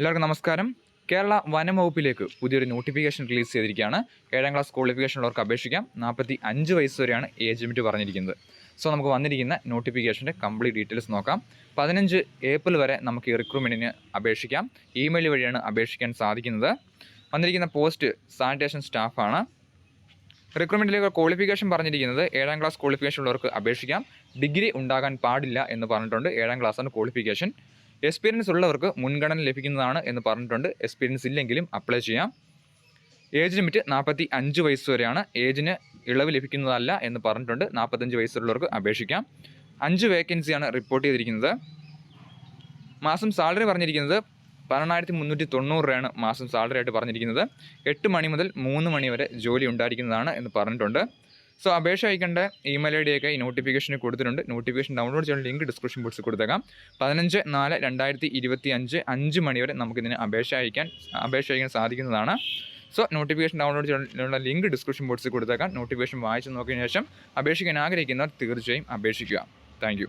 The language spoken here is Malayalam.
എല്ലാവർക്കും നമസ്കാരം. കേരള വനം വകുപ്പിലേക്ക് പുതിയൊരു നോട്ടിഫിക്കേഷൻ റിലീസ് ചെയ്തിരിക്കുകയാണ്. ഏഴാം ക്ലാസ് ക്വാളിഫിക്കേഷൻ ഉള്ളവർക്ക് അപേക്ഷിക്കാം. നാൽപ്പത്തി അഞ്ച് വയസ്സ് വരെയാണ് ഏജ് ലിമിറ്റ് പറഞ്ഞിരിക്കുന്നത്. സോ നമുക്ക് വന്നിരിക്കുന്ന നോട്ടിഫിക്കേഷന്റെ കംപ്ലീറ്റ് ഡീറ്റെയിൽസ് നോക്കാം. പതിനഞ്ച് ഏപ്രിൽ വരെ നമുക്ക് ഈ റിക്രൂട്ട്മെന്റിന് അപേക്ഷിക്കാം. ഇമെയിൽ വഴിയാണ് അപേക്ഷിക്കാൻ സാധിക്കുന്നത്. വന്നിരിക്കുന്ന പോസ്റ്റ് സാനിറ്റേഷൻ സ്റ്റാഫാണ് റിക്രൂട്ട്മെന്റിലേക്ക് ക്വാളിഫിക്കേഷൻ പറഞ്ഞിരിക്കുന്നത് ഏഴാം ക്ലാസ് ക്വാളിഫിക്കേഷൻ ഉള്ളവർക്ക് അപേക്ഷിക്കാം. ഡിഗ്രി ഉണ്ടാകാൻ പാടില്ല എന്ന് പറഞ്ഞിട്ടുണ്ട്. ഏഴാം ക്ലാസ്സാണ് ക്വാളിഫിക്കേഷൻ എക്സ്പീരിയൻസ് ഉള്ളവർക്ക് മുൻഗണന ലഭിക്കുന്നതാണ് എന്ന് പറഞ്ഞിട്ടുണ്ട്. എക്സ്പീരിയൻസ് ഇല്ലെങ്കിലും അപ്ലൈ ചെയ്യാം. ഏജ് ലിമിറ്റ് നാൽപ്പത്തി അഞ്ച് വയസ്സ് വരെയാണ്. ഏജിന് ഇളവ് ലഭിക്കുന്നതല്ല എന്ന് പറഞ്ഞിട്ടുണ്ട്. നാൽപ്പത്തഞ്ച് വയസ്സുള്ളവർക്ക് അപേക്ഷിക്കാം. അഞ്ച് വേക്കൻസിയാണ് റിപ്പോർട്ട് ചെയ്തിരിക്കുന്നത്. മാസം സാലറി പറഞ്ഞിരിക്കുന്നത് പതിനെണ്ണായിരത്തി മുന്നൂറ്റി തൊണ്ണൂറ് രൂപയാണ് മാസം സാലറി ആയിട്ട് പറഞ്ഞിരിക്കുന്നത്. എട്ട് മണി മുതൽ മൂന്ന് മണി വരെ ജോലി ഉണ്ടായിരിക്കുന്നതാണ് എന്ന് പറഞ്ഞിട്ടുണ്ട്. സോ അപേക്ഷ അയക്കേണ്ട ഇമെയിൽ ഐ ഡി ഒക്കെ ഈ നോട്ടിഫിക്കേഷന് കൊടുത്തിട്ടുണ്ട്. നോട്ടിഫിക്കേഷൻ ഡൗൺലോഡ് ചെയ്യാൻ ലിങ്ക് ഡിസ്ക്രിപ്ഷൻ ബോക്സിൽ കൊടുത്തേക്കാം. പതിനഞ്ച് നാല് രണ്ടായിരത്തി ഇരുപത്തി അഞ്ച് അഞ്ച് മണി വരെ നമുക്കിതിന് അപേക്ഷ അയക്കാൻ അപേക്ഷ അയക്കാൻ സാധിക്കുന്നതാണ്. സോ നോട്ടിഫിക്കേഷൻ ഡൗൺലോഡ് ചെയ്യാനുള്ള ലിങ്ക് ഡിസ്ക്രിപ്ഷൻ ബോക്സിൽ കൊടുത്തേക്കാം. നോട്ടിഫിക്കേഷൻ വായിച്ച് നോക്കിയതിനു ശേഷം അപേക്ഷിക്കാൻ ആഗ്രഹിക്കുന്നവർ തീർച്ചയായും അപേക്ഷിക്കുക. താങ്ക്